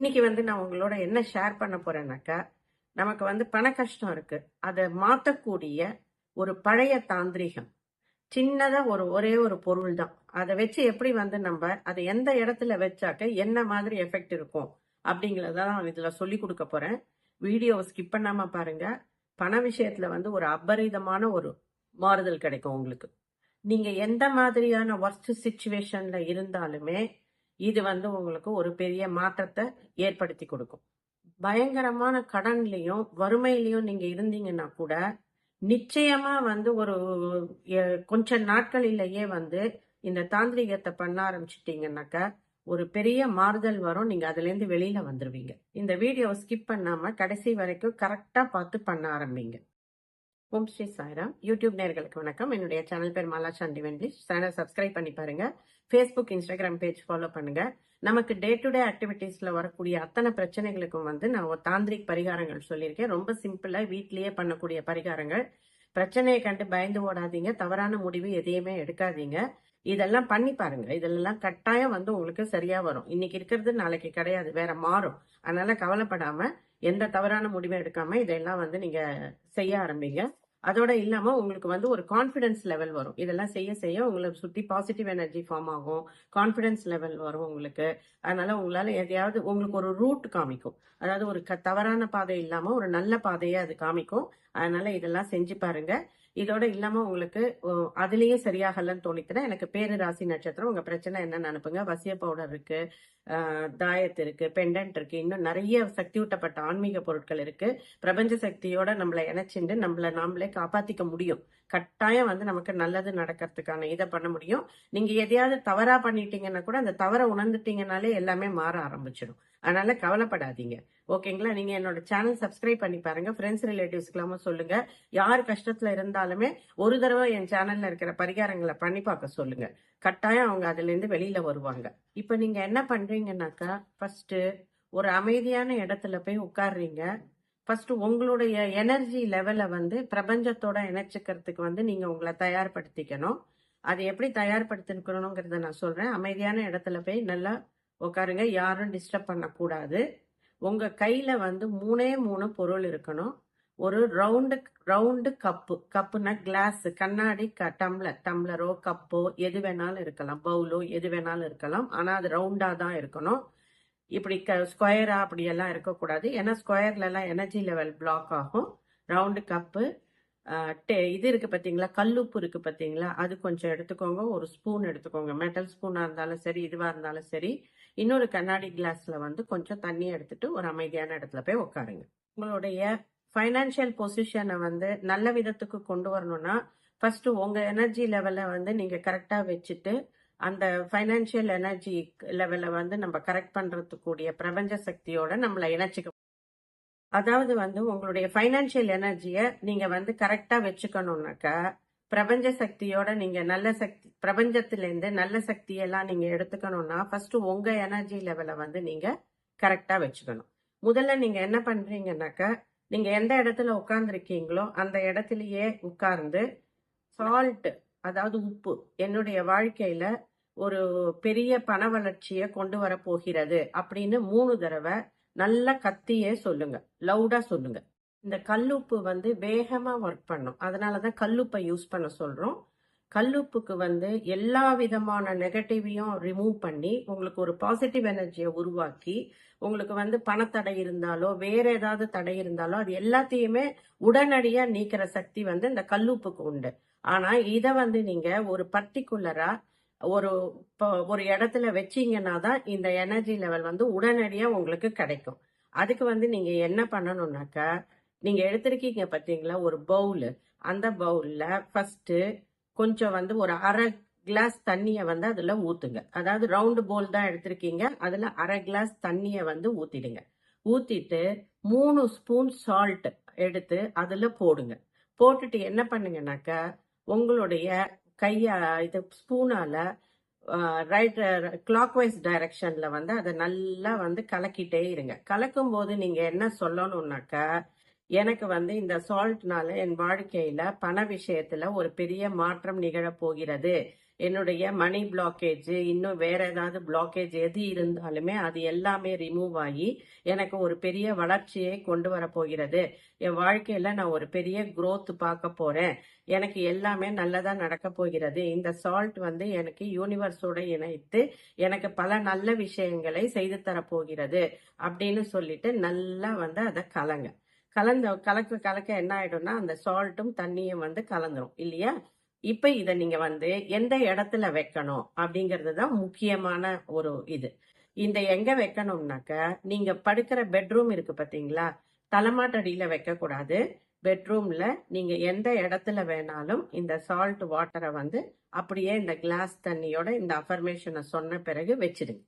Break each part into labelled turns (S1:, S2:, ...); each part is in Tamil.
S1: இன்னைக்கு வந்து நான் உங்களோட என்ன ஷேர் பண்ண போறேன்னாக்கா நமக்கு வந்து பண கஷ்டம் இருக்கு. அதை மாற்றக்கூடிய ஒரு பழைய தாந்திரிகம். சின்னதா ஒரு ஒரே ஒரு பொருள் தான். அதை வச்சு எப்படி வந்து நம்ம அதை எந்த இடத்துல வச்சாக்க என்ன மாதிரி எஃபெக்ட் இருக்கும் அப்படிங்கிறத நான் இதுல சொல்லி கொடுக்க போறேன். வீடியோவை ஸ்கிப் பண்ணாம பாருங்க. பண விஷயத்துல வந்து ஒரு அபரிதமான ஒரு மாறுதல் கிடைக்கும் உங்களுக்கு. நீங்க எந்த மாதிரியான ஒர்ஸ்ட் சுச்சுவேஷன்ல இருந்தாலுமே இது வந்து உங்களுக்கு ஒரு பெரிய மாற்றத்தை ஏற்படுத்தி கொடுக்கும். பயங்கரமான கடன்லையும் வறுமையிலையும் நீங்க இருந்தீங்கன்னா கூட நிச்சயமா வந்து ஒரு கொஞ்ச நாட்களிலேயே வந்து இந்த தாந்திரிகத்தை பண்ண ஆரம்பிச்சிட்டீங்கன்னாக்கா ஒரு பெரிய மாறுதல் வரும். நீங்க அதுல இருந்து வெளியில வந்துருவீங்க. இந்த வீடியோவை ஸ்கிப் பண்ணாம கடைசி வரைக்கும் கரெக்டா பார்த்து பண்ண ஆரம்பிங்க. ஓம் ஸ்ரீ சாய்ராம். யூடியூப் நேர்களுக்கு வணக்கம். என்னுடைய சேனல் பேர் மாலா சாந்தி வென்லிஷ் சேனல் சப்ஸ்கிரைப் பண்ணி பாருங்க. ஃபேஸ்புக் இன்ஸ்டாகிராம் பேஜ் ஃபாலோ பண்ணுங்க. நமக்கு டே டு டே ஆக்டிவிட்டீஸ்ல வரக்கூடிய அத்தனை பிரச்சனைகளுக்கும் வந்து நான் ஒரு தாந்திரிக் பரிகாரங்கள் சொல்லியிருக்கேன். ரொம்ப சிம்பிளா வீட்லயே பண்ணக்கூடிய பரிகாரங்கள். பிரச்சனையை கண்டு பயந்து ஓடாதீங்க. தவறான முடிவு எதையுமே எடுக்காதீங்க. இதெல்லாம் பண்ணி பாருங்க. இதெல்லாம் கட்டாயம் வந்து உங்களுக்கு சரியா வரும். இன்னைக்கு இருக்கிறது நாளைக்கு கிடையாது. வேற மாறும். அதனால கவலைப்படாம எந்த தவறான முடிவும் எடுக்காம இதெல்லாம் வந்து நீங்க செய்ய ஆரம்பிங்க. அதோட இல்லாம உங்களுக்கு வந்து ஒரு கான்ஃபிடன்ஸ் லெவல் வரும். இதெல்லாம் செய்ய செய்ய உங்களை சுத்தி பாசிட்டிவ் எனர்ஜி ஃபார்ம் ஆகும். கான்ஃபிடன்ஸ் லெவல் வரும் உங்களுக்கு. அதனால உங்களால எதையாவது உங்களுக்கு ஒரு ரூட் காமிக்கும். அதாவது ஒரு க- தவறான பாதை இல்லாம ஒரு நல்ல பாதையை அது காமிக்கும். அதனால இதெல்லாம் செஞ்சு பாருங்க. இதோட இல்லாம உங்களுக்கு ஓ, அதுலயே சரியாகலன்னு தோணித்துனா எனக்கு பேரு ராசி நட்சத்திரம் உங்க பிரச்சனை என்னன்னு அனுப்புங்க. வசிய பவுடர் இருக்கு தாயத்து இருக்கு பெண்டன்ட் இருக்கு இன்னும் நிறைய சக்தி ஊட்டப்பட்ட ஆன்மீக பொருட்கள் இருக்கு. பிரபஞ்ச சக்தியோட நம்மளை இணைச்சிண்டு நம்மள நாமளே காப்பாத்திக்க முடியும். கட்டாயம் வந்து நமக்கு நல்லது நடக்கிறதுக்கான இதை பண்ண முடியும். நீங்க எதையாவது தவறா பண்ணிட்டீங்கன்னா கூட அந்த தவறை உணர்ந்துட்டீங்கனாலே எல்லாமே மாற ஆரம்பிச்சிடும். அதனால கவலைப்படாதீங்க. ஓகேங்களா? நீங்க என்னோட சேனல் சப்ஸ்கிரைப் பண்ணி பாருங்க. ஃப்ரெண்ட்ஸ் ரிலேட்டிவ்ஸ்க்கெல்லாம சொல்லுங்க. யார் கஷ்டத்துல இருந்தாலுமே ஒரு தடவை என் சேனல்ல இருக்கிற பரிகாரங்களை பண்ணி பார்க்க சொல்லுங்க. கட்டாயம் அவங்க அதுல இருந்து வெளியில வருவாங்க. இப்ப நீங்க என்ன பண்றீங்கன்னாக்கா ஃபர்ஸ்ட் ஒரு அமைதியான இடத்துல போய் உட்கார்றீங்க. ஃபர்ஸ்ட் உங்களுடைய எனர்ஜி லெவலை வந்து பிரபஞ்சத்தோட இணைச்சிக்கிறதுக்கு வந்து நீங்க உங்களை தயார்படுத்திக்கணும். அது எப்படி தயார்படுத்திக்கணுங்கிறத நான் சொல்றேன். அமைதியான இடத்துல போய் நல்லா உட்காருங்க. யாரும் டிஸ்டர்ப் பண்ணக்கூடாது. உங்க கையில வந்து மூணே மூணு பொருள் இருக்கணும். ஒரு ரவுண்டு ரவுண்டு கப்பு கப்புனா கிளாஸ் கண்ணாடி க டம்ளர் டம்ளரோ கப்போ எது வேணாலும் இருக்கலாம். பவுலோ எது வேணாலும் இருக்கலாம். ஆனால் அது ரவுண்டா தான் இருக்கணும். இப்படி க ஸ்கொயரா அப்படியெல்லாம் இருக்கக்கூடாது. ஏன்னா ஸ்கொயர்லலாம் எனர்ஜி லெவல் பிளாக் ஆகும். ரவுண்டு கப்பு டே இது இருக்கு பார்த்தீங்களா கல்லுப்பு இருக்கு பார்த்தீங்களா அது கொஞ்சம் எடுத்துக்கோங்க. ஒரு ஸ்பூன் எடுத்துக்கோங்க. மெட்டல் ஸ்பூனாக இருந்தாலும் சரி இதுவாக இருந்தாலும் சரி. இன்னொரு கண்ணாடி கிளாஸில் வந்து கொஞ்சம் தண்ணி எடுத்துட்டு ஒரு அமைதியான இடத்துல போய் உட்காருங்க. உங்களுடைய ஃபைனான்ஷியல் பொசிஷனை வந்து நல்ல விதத்துக்கு கொண்டு வரணும்னா ஃபர்ஸ்ட் உங்க எனர்ஜி லெவலை வந்து நீங்க கரெக்டா வச்சுட்டு அந்த ஃபைனான்ஷியல் எனர்ஜி லெவலை வந்து நம்ம கரெக்ட் பண்றதுக்கூடிய பிரபஞ்ச சக்தியோட நம்மளை இணைச்சிக்க அதாவது வந்து உங்களுடைய ஃபைனான்ஷியல் எனர்ஜியை நீங்க வந்து கரெக்டா வச்சுக்கணும்னாக்கா பிரபஞ்ச சக்தியோட நீங்க நல்ல சக்தி பிரபஞ்சத்திலேருந்து நல்ல சக்தியெல்லாம் நீங்க எடுத்துக்கணும்னா ஃபர்ஸ்ட் உங்க எனர்ஜி லெவலை வந்து நீங்க கரெக்டா வச்சுக்கணும். முதல்ல நீங்க என்ன பண்றீங்கன்னாக்கா நீங்க எந்த இடத்துல உட்கார்ந்துருக்கீங்களோ அந்த இடத்துலயே உட்கார்ந்து சால்ட் அதாவது உப்பு என்னுடைய வாழ்க்கையில ஒரு பெரிய பண வளர்ச்சியை கொண்டு வர போகிறது அப்படின்னு மூணு தடவை நல்ல கத்தியே சொல்லுங்க லவுடா சொல்லுங்க. இந்த கல்லுப்பு வந்து வேகமா ஒர்க் பண்ணும். அதனாலதான் கல்லுப்பை யூஸ் பண்ண சொல்றோம். கல்லுப்புக்கு வந்து எல்லா விதமான நெகட்டிவையும் ரிமூவ் பண்ணி உங்களுக்கு ஒரு பாசிட்டிவ் எனர்ஜியை உருவாக்கி உங்களுக்கு வந்து பணத்தடை இருந்தாலோ வேற ஏதாவது தடை இருந்தாலோ அது எல்லாத்தையுமே உடனடியாக நீக்கிற சக்தி வந்து இந்த கல்லுப்புக்கு உண்டு. ஆனால் இதை வந்து நீங்கள் ஒரு பர்டிகுலராக ஒரு இப்போ ஒரு இடத்துல வச்சீங்கன்னா தான் இந்த எனர்ஜி லெவல் வந்து உடனடியாக உங்களுக்கு கிடைக்கும். அதுக்கு வந்து நீங்கள் என்ன பண்ணணும்னாக்கா நீங்கள் எடுத்திருக்கீங்க பார்த்தீங்களா ஒரு பவுலு அந்த பவுலில் ஃபஸ்ட்டு கொஞ்சம் வந்து ஒரு அரை கிளாஸ் தண்ணியை வந்து அதில் ஊற்றுங்க அதாவது ரவுண்டு பவுல் தான் எடுத்திருக்கீங்க. அதில் அரை கிளாஸ் தண்ணியை வந்து ஊற்றிடுங்க ஊற்றிட்டு மூணு ஸ்பூன் சால்ட் எடுத்து அதில் போடுங்க. போட்டுட்டு என்ன பண்ணுங்கனாக்கா உங்களுடைய கையை இது ஸ்பூனால ரைட் கிளாக் வைஸ் டைரக்ஷனில் வந்து அதை நல்லா வந்து கலக்கிட்டே இருங்க. கலக்கும் போது நீங்கள் என்ன சொல்லணும்னாக்கா எனக்கு வந்து இந்த சால்ட்னால என் வாழ்க்கையில பண விஷயத்துல ஒரு பெரிய மாற்றம் நிகழப் போகிறது. என்னுடைய மணி பிளாக்கேஜ் இன்னும் வேற ஏதாவது பிளாக்கேஜ் எது இருந்தாலுமே அது எல்லாமே ரிமூவ் ஆகி எனக்கு ஒரு பெரிய வளர்ச்சியை கொண்டு வர போகிறது. என் வாழ்க்கையில நான் ஒரு பெரிய குரோத் பார்க்க போறேன். எனக்கு எல்லாமே நல்லதா நடக்க போகிறது. இந்த சால்ட் வந்து எனக்கு யூனிவர்ஸோட இணைத்து எனக்கு பல நல்ல விஷயங்களை செய்து தரப்போகிறது அப்படின்னு சொல்லிட்டு நல்லா வந்து அதை கலங்க. கலந்த கலக்க கலக்க என்ன ஆயிடும்னா அந்த சால்ட்டும் தண்ணியும் வந்து கலந்துரும் இல்லையா? இப்ப இத நீங்க வந்து எந்த இடத்துல வைக்கணும் அப்படிங்கிறது தான் முக்கியமான ஒரு இது. இந்த எங்க வைக்கணும்னாக்க நீங்க படுக்கிற பெட்ரூம் இருக்கு பாத்தீங்களா? தலைமாட்டடியில வைக்க கூடாது பெட்ரூம்ல நீங்க எந்த இடத்துல வேணாலும் இந்த சால்ட் வாட்டரை வந்து அப்படியே இந்த கிளாஸ் தண்ணியோட இந்த அஃபர்மேஷனை சொன்ன பிறகு வச்சிடுங்க.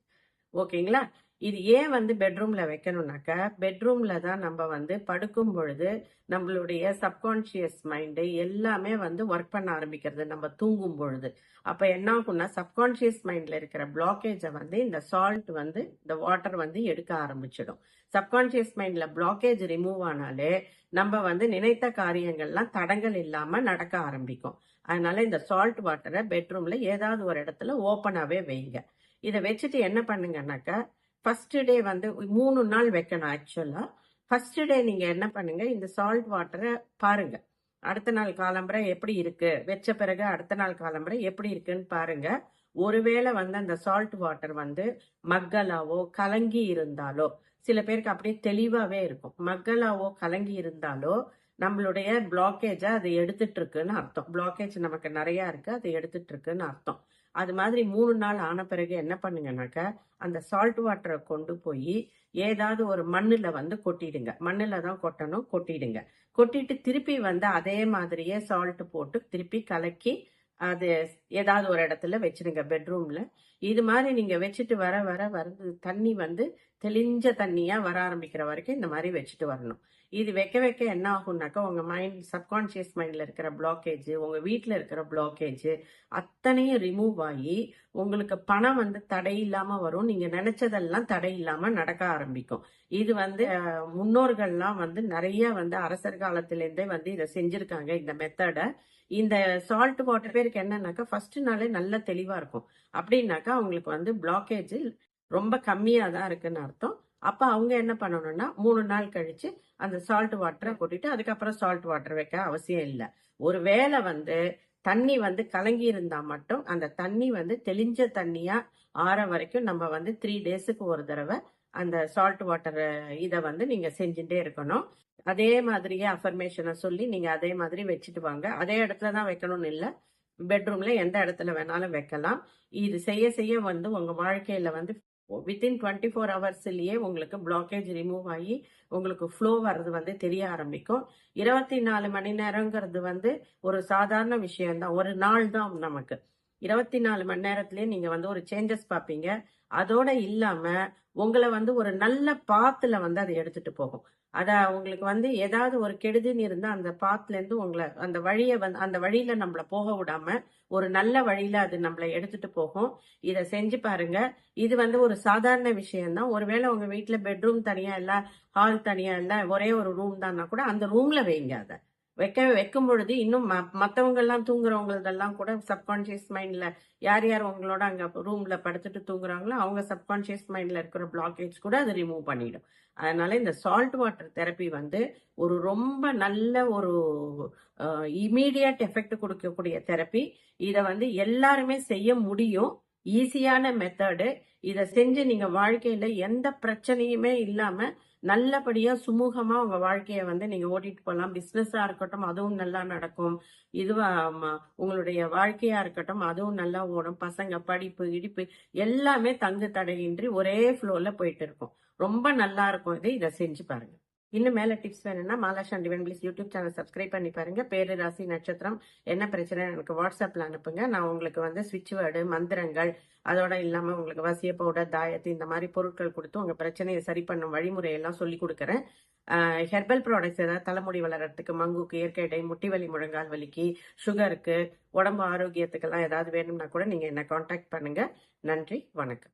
S1: ஓகேங்களா? இது ஏன் வந்து பெட்ரூமில் வைக்கணும்னாக்கா பெட்ரூமில் தான் நம்ம வந்து படுக்கும் பொழுது நம்மளுடைய சப்கான்ஷியஸ் மைண்டு எல்லாமே வந்து ஒர்க் பண்ண ஆரம்பிக்கிறது நம்ம தூங்கும் பொழுது. அப்போ என்ன ஆகும்னா சப்கான்ஷியஸ் மைண்டில் இருக்கிற பிளாக்கேஜை வந்து இந்த சால்ட் வந்து இந்த வாட்டர் வந்து எடுக்க ஆரம்பிச்சிடும். சப்கான்ஷியஸ் மைண்டில் பிளாக்கேஜ் ரிமூவ் ஆனாலே நம்ம வந்து நினைத்த காரியங்கள்லாம் தடங்கள் இல்லாமல் நடக்க ஆரம்பிக்கும். அதனால இந்த சால்ட் வாட்டரை பெட்ரூமில் ஏதாவது ஒரு இடத்துல ஓப்பனாகவே வைங்க. இதை வச்சுட்டு என்ன பண்ணுங்கன்னாக்கா ஃபர்ஸ்ட் டே வந்து மூணு நாள் வைக்கணும் ஆக்சுவலாக ஃபர்ஸ்ட் டே நீங்கள் என்ன பண்ணுங்க இந்த சால்ட் வாட்டரை பாருங்க. அடுத்த நாள் காலம்பரை எப்படி இருக்கு? வச்ச பிறகு அடுத்த நாள் காலம்பரை எப்படி இருக்குன்னு பாருங்க. ஒருவேளை வந்து அந்த சால்ட் வாட்டர் வந்து மக்களாவோ கலங்கி இருந்தாலோ சில பேருக்கு அப்படியே தெளிவாகவே இருக்கும். மக்களாவோ கலங்கி இருந்தாலோ நம்மளுடைய பிளாக்கேஜை அது எடுத்துட்டு இருக்குன்னு அர்த்தம். பிளாக்கேஜ் நமக்கு நிறையா இருக்கு அது எடுத்துட்டு இருக்குன்னு அர்த்தம். அது மாதிரி மூணு நாள் ஆன பிறகு என்ன பண்ணுங்கனாக்கா அந்த சால்ட் வாட்டரை கொண்டு போய் ஏதாவது ஒரு மண்ணில் வந்து கொட்டிடுங்க. மண்ணில் தான் கொட்டணும் கொட்டிடுங்க. கொட்டிட்டு திருப்பி வந்து அதே மாதிரியே சால்ட் போட்டு திருப்பி கலக்கி அது ஏதாவது ஒரு இடத்துல வச்சிடுங்க பெட்ரூம்ல இது மாதிரி நீங்க வச்சுட்டு வர வர வர தண்ணி வந்து தெளிஞ்ச தண்ணியா வர ஆரம்பிக்கிற வரைக்கும் இந்த மாதிரி வச்சுட்டு வரணும். இது வைக்க வைக்க என்ன ஆகும்னாக்கா உங்க மைண்ட் சப்கான்சியஸ் மைண்ட்ல இருக்கிற பிளாக்கேஜ் உங்க வீட்டில் இருக்கிற பிளாக்கேஜ் அத்தனையும் ரிமூவ் ஆகி உங்களுக்கு பணம் வந்து தடை இல்லாம வரும். நீங்க நினைச்சதெல்லாம் தடை இல்லாம நடக்க ஆரம்பிக்கும். இது வந்து முன்னோர்கள்லாம் வந்து நிறைய வந்து அரசர் காலத்திலேருந்தே வந்து இதை செஞ்சிருக்காங்க இந்த மெத்தடை இந்த சால்ட் வாட்டர் பேருக்கு என்னன்னாக்கா ஃபர்ஸ்ட் நாளே நல்ல தெளிவா இருக்கும். அப்படின்னாக்கா அவங்களுக்கு வந்து பிளாக்கேஜ் ரொம்ப கம்மியா தான் இருக்குன்னு அர்த்தம். அப்போ அவங்க என்ன பண்ணணும்னா மூணு நாள் கழித்து அந்த சால்ட் வாட்டரை கொட்டிட்டு அதுக்கப்புறம் சால்ட் வாட்டர் வைக்க அவசியம் இல்லை. ஒரு வேளை வந்து தண்ணி வந்து கலங்கி இருந்தால் மட்டும் அந்த தண்ணி வந்து தெளிஞ்ச தண்ணியாக ஆற வரைக்கும் நம்ம வந்து த்ரீ டேஸுக்கு ஒரு தடவை அந்த சால்ட் வாட்டர் இதை வந்து நீங்க செஞ்சுட்டே இருக்கணும். அதே மாதிரியே அஃபர்மேஷனை சொல்லி நீங்க அதே மாதிரி வச்சுட்டு வாங்க. அதே இடத்துல தான் வைக்கணும்னு இல்லை. பெட்ரூம்ல எந்த இடத்துல வேணாலும் வைக்கலாம். இது செய்ய செய்ய வந்து உங்க வாழ்க்கையில வந்து வித்தின் டுவெண்ட்டி ஃபோர் ஹவர்ஸ்லயே உங்களுக்கு பிளாக்கேஜ் ரிமூவ் ஆகி உங்களுக்கு ஃப்ளோ வர்றது வந்து தெரிய ஆரம்பிக்கும். இருபத்தி நாலு மணி நேரங்கிறது வந்து ஒரு சாதாரண விஷயம்தான். ஒரு நாள் தான் நமக்கு. இருபத்தி நாலு மணி நேரத்திலேயே நீங்க வந்து ஒரு சேஞ்சஸ் பார்ப்பீங்க. அதோட இல்லாம உங்களை வந்து ஒரு நல்ல பாத்துல வந்து அதை எடுத்துட்டு போகும். அத உங்களுக்கு வந்து ஏதாவது ஒரு கெடுதின்னு இருந்தா அந்த பாத்துல இருந்து உங்களை அந்த வழியை வந்து அந்த வழியில நம்மள போக விடாம ஒரு நல்ல வழியில அது நம்மளை எடுத்துட்டு போகும். இதை செஞ்சு பாருங்க. இது வந்து ஒரு சாதாரண விஷயம்தான். ஒருவேளை உங்க வீட்டில் பெட்ரூம் தனியா இல்ல ஹால் தனியா இல்ல ஒரே ஒரு ரூம் தான்னா கூட அந்த ரூம்ல வைங்க அதை. வைக்க வைக்கும் பொழுது இன்னும் ம- தூங்குறவங்களதெல்லாம் கூட சப்கான்ஷியஸ் மைண்டில் யார் யார் உங்களோட அங்கே ரூமில் படுத்துட்டு தூங்குறாங்களோ அவங்க சப்கான்ஷியஸ் மைண்டில் இருக்கிற பிளாக்கேஜ் கூட அது ரிமூவ் பண்ணிடும். அதனால இந்த சால்ட் வாட்டர் தெரப்பி வந்து ஒரு ரொம்ப நல்ல ஒரு இமீடியட் எஃபெக்ட் கொடுக்கக்கூடிய தெரப்பி இதை வந்து எல்லாருமே செய்ய முடியும். ஈஸியான மெத்தடு இதை செஞ்சு நீங்க வாழ்க்கையில எந்த பிரச்சனையுமே இல்லாம நல்லபடியா சுமூகமா உங்க வாழ்க்கையை வந்து நீங்க ஓட்டிட்டு போகலாம் பிசினஸா இருக்கட்டும் அதுவும் நல்லா நடக்கும். இதுவாக உங்களுடைய வாழ்க்கையா இருக்கட்டும் அதுவும் நல்லா ஓடும். பசங்க படிப்பு இடிப்பு எல்லாமே தங்கு தடையின்றி ஒரே ஃப்ளோல போயிட்டு இருக்கும். ரொம்ப நல்லா இருக்கும் இது. இதை செஞ்சு பாருங்க. இன்னும் மேல டிப்ஸ் வேணும்னா மாலாஷான் டிவன் பிளீஸ் யூடியூப் சேனல் சப்ஸ்கிரைப் பண்ணி பாருங்க. பேரு ராசி நட்சத்திரம் என்ன பிரச்சனை எனக்கு வாட்ஸ்அப்ல அனுப்புங்க. நான் உங்களுக்கு வந்து சுவிட்ச் வேர்டு மந்திரங்கள் அதோட இல்லாம உங்களுக்கு வசிய பவுடர் தாயத்து இந்த மாதிரி பொருட்கள் கொடுத்து உங்க பிரச்சனையை சரி பண்ணும் வழிமுறையெல்லாம் சொல்லி கொடுக்குறேன். ஹெர்பல் ப்ராடக்ட்ஸ் ஏதாவது தலைமுடி வளர்கிறதுக்கு மங்குக்கு இயற்கை முட்டி வலி முழங்கால் வலிக்கு சுகருக்கு உடம்பு ஆரோக்கியத்துக்கெல்லாம் ஏதாவது வேணும்னா கூட நீங்கள் என்னை காண்டாக்ட் பண்ணுங்கள் நன்றி வணக்கம்.